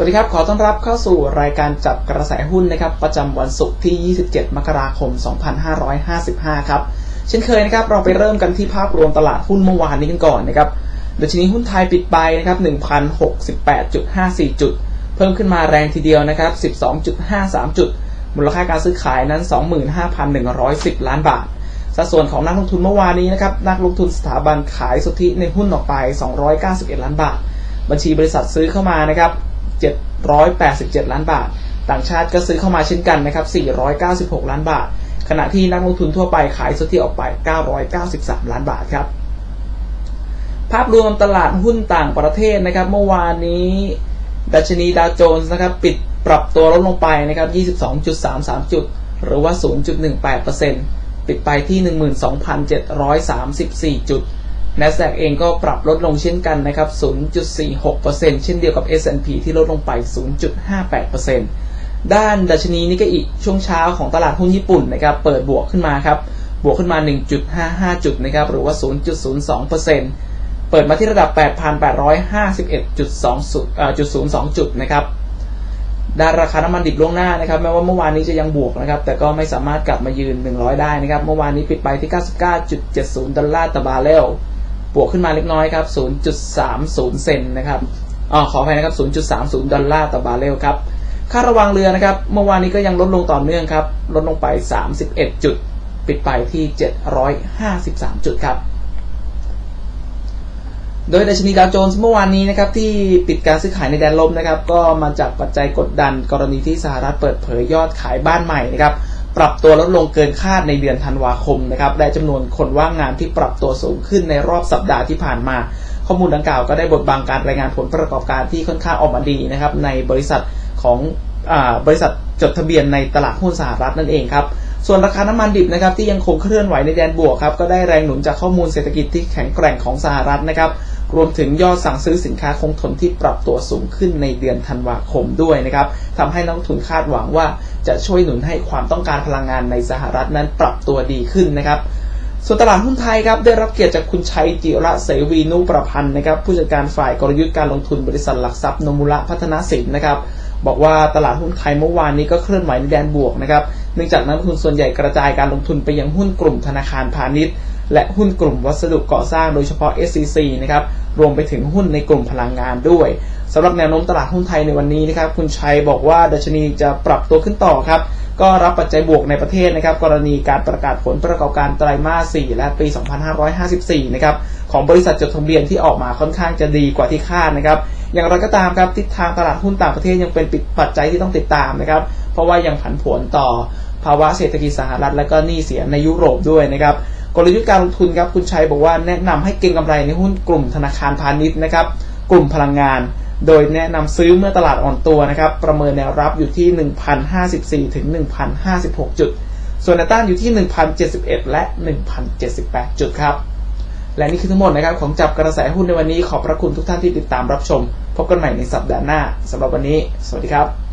สวัสดีครับ ขอต้อนรับเข้าสู่รายการจับกระแสหุ้นนะครับ ประจำวันศุกร์ที่ 27 มกราคม 2555 ครับ เช่นเคยนะครับ เราไปเริ่มกันที่ภาพรวมตลาดหุ้นเมื่อวานนี้กันก่อนนะครับดัชนีหุ้นไทยปิดไปนะครับ 1,068.54 จุด เพิ่มขึ้นมาแรงทีเดียวนะครับ 12.53 จุด มูลค่าการซื้อขายนั้น 25,110 ล้านบาท สัดส่วนของนักลงทุนเมื่อวานนี้นะครับ นักลงทุนสถาบันขายสุทธิในหุ้นออกไป 291 ล้านบาท บัญชีบริษัทซื้อเข้ามานะครับ 787 ล้านบาท ต่างชาติก็ซื้อเข้ามาเช่นกันนะครับ 496 ล้านบาท ขณะที่นักลงทุนทั่วไปขายสุทธิออกไป 993 ล้านบาทครับ ภาพรวมตลาดหุ้นต่างประเทศนะครับ เมื่อวานนี้ ดัชนีดาวโจนส์นะครับปิดปรับตัวลดลงไปนะครับ 22.33 จุด หรือว่า 0.18%ปิดไปที่ 12,734 จุด NASDAQ เองก็ปรับลดลงเช่นกันนะครับ 0.46%เช่นเดียวกับ S&P ที่ลดลงไป 0.58%ด้านดัชนีนิกเกอิช่วงเช้าของตลาดหุ้นญี่ปุ่นนะครับ เปิดบวกขึ้นมาครับ บวกขึ้นมา 1.55 จุดนะครับ หรือว่า 0.02%เปิดมาที่ระดับ 8,851.20จุดนะครับด้านราคาน้ำมันดิบล่วงหน้านะครับแม้ว่าเมื่อวานนี้จะยังบวกนะครับ แต่ก็ไม่สามารถกลับมายืน 100 ได้นะครับ เมื่อวานนี้ปิดไปที่ 99.70 ดอลลาร์ต่อบาร์เรล วกขึ้นมาเล็กน้อยครับ 0.30 เซนนะครับอ๋อขออภัยนะครับ 0.30 ดอลลาร์ต่อบาร์เรลครับ ค่าระวังเรือนะครับ เมื่อวานนี้ก็ยังลดลงต่อเนื่องครับ ลดลงไป 31 จุด ปิดไปที่ 753 จุดครับ โดยดัชนีดาวโจนส์เมื่อวานนี้นะครับที่ปิดการซื้อขายในแดนลบนะครับ ก็มาจากปัจจัยกดดันกรณีที่สหรัฐเปิดเผยยอดขายบ้านใหม่นะครับ ปรับตัวลดลงเกินคาดในเดือนธันวาคมนะครับและจำนวนคนว่างงานที่ปรับตัวสูงขึ้นในรอบสัปดาห์ที่ผ่านมา ข้อมูลดังกล่าวก็ได้บทบังการรายงานผลประกอบการที่ค่อนข้างออกมาดีนะครับในบริษัทของอบริษัทจดทะเบียนในตลาดหุ้นสหรัฐนั่นเองครับส่วนราคาน้ำมันดิบนะครับที่ยังคงเคลื่อนไหวในแดนบวกครับก็ได้แรงหนุนจากข้อมูลเศรษฐกิจที่แข็งแกร่งของสหรัฐนะครับ รวมถึงยอดสั่งซื้อสินค้าคงทนที่ปรับตัวสูงขึ้นในเดือนธันวาคมด้วยนะครับทำให้นักทุนคาดหวังว่าจะช่วยหนุนให้ความต้องการพลังงานในสหรัฐนั้นปรับตัวดีขึ้นนะครับส่วนตลาดหุ้นไทยครับได้รับเกียรติจากคุณชัยจิระเสวีนุประพันธ์นะครับผู้จัดการฝ่ายกลยุทธ์การลงทุนบริษัทหลักทรัพย์นมุระพัฒนาสินนะครับบอกว่าตลาดหุ้นไทยเมื่อวานนี้ก็เคลื่อนไหวในแดนบวกนะครับเนื่องจากนักลงทุนส่วนใหญ่กระจายการลงทุนไปยังหุ้นกลุ่มธนาคารพาณิชย์ และหุ้นกลุ่มวัสดุก่อสร้างโดยเฉพาะ SCC นะครับรวมไปถึงหุ้นในกลุ่มพลังงานด้วยสำหรับแนวโน้มตลาดหุ้นไทยในวันนี้นะครับคุณชัยบอกว่าดัชนีจะปรับตัวขึ้นต่อครับก็รับปัจจัยบวกในประเทศนะครับ กรณีการประกาศผลประกอบการไตรมาส 4 และปี 2554 นะครับ ของบริษัทจดทะเบียนที่ออกมาค่อนข้างจะดีกว่าที่คาดนะครับ อย่างไรก็ตามครับทิศทางตลาดหุ้นต่างประเทศยังเป็นปัจจัยที่ต้องติดตามนะครับ เพราะว่ายังผันผวนต่อภาวะเศรษฐกิจสหรัฐและก็หนี้เสียในยุโรปด้วยนะครับ กลยุทธ์การลงทุนครับคุณชัยบอกว่าแนะนำให้เก็งกำไรในหุ้นกลุ่มธนาคารพาณิชย์นะครับ กลุ่มพลังงาน โดยแนะนำซื้อเมื่อตลาดอ่อนตัวนะครับ ประเมินแนวรับอยู่ที่ 1,054ถึง1,056 จุด ส่วนแนวต้านอยู่ที่ 1,071 และ 1,078 จุดครับ และนี่คือทั้งหมดนะครับของจับกระแสหุ้นในวันนี้ขอบพระคุณทุกท่านที่ติดตามรับชม พบกันใหม่ในสัปดาห์หน้าสำหรับวันนี้ สวัสดีครับ